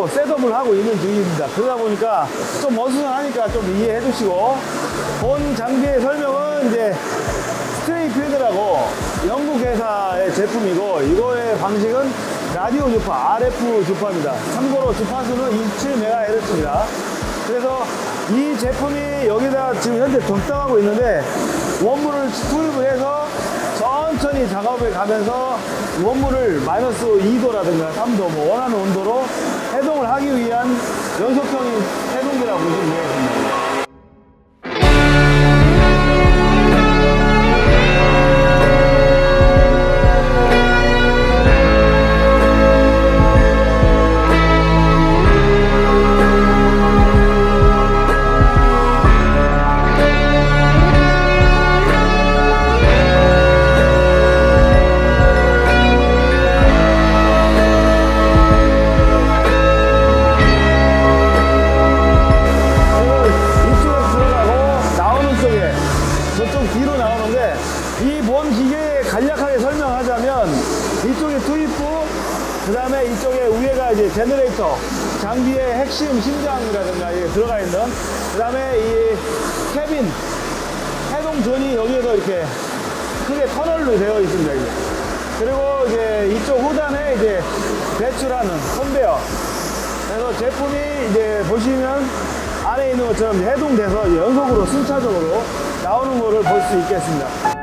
또 셋업을 하고 있는 중입니다. 그러다 보니까 좀 어수선하니까 좀 이해해 주시고 본 장비의 설명은 이제 스트레이필드라고 영국 회사의 제품이고 이거의 방식은 라디오 주파, RF 주파입니다. 참고로 주파수는 27MHz입니다. 그래서 이 제품이 여기다 지금 현재 적당하고 있는데 원물을 투입을 해서 천천히 작업에 가면서 원물을 마이너스 2도라든가 3도 뭐 원하는 온도로 해동을 하기 위한 연속형인 해동기라고 보시면 되겠 간략하게 설명하자면 이쪽에 투입부 그 다음에 이쪽에 위에가 이제 제너레이터 장비의 핵심 심장이라든가 이게 들어가 있는 그 다음에 이 캐빈 해동존이 여기에서 이렇게 크게 터널로 되어 있습니다 이게. 그리고 이제 이쪽 후단에 이제 배출하는 컨베어 그래서 제품이 이제 보시면 안에 있는 것처럼 해동돼서 연속으로 순차적으로 나오는 거를 볼 수 있겠습니다.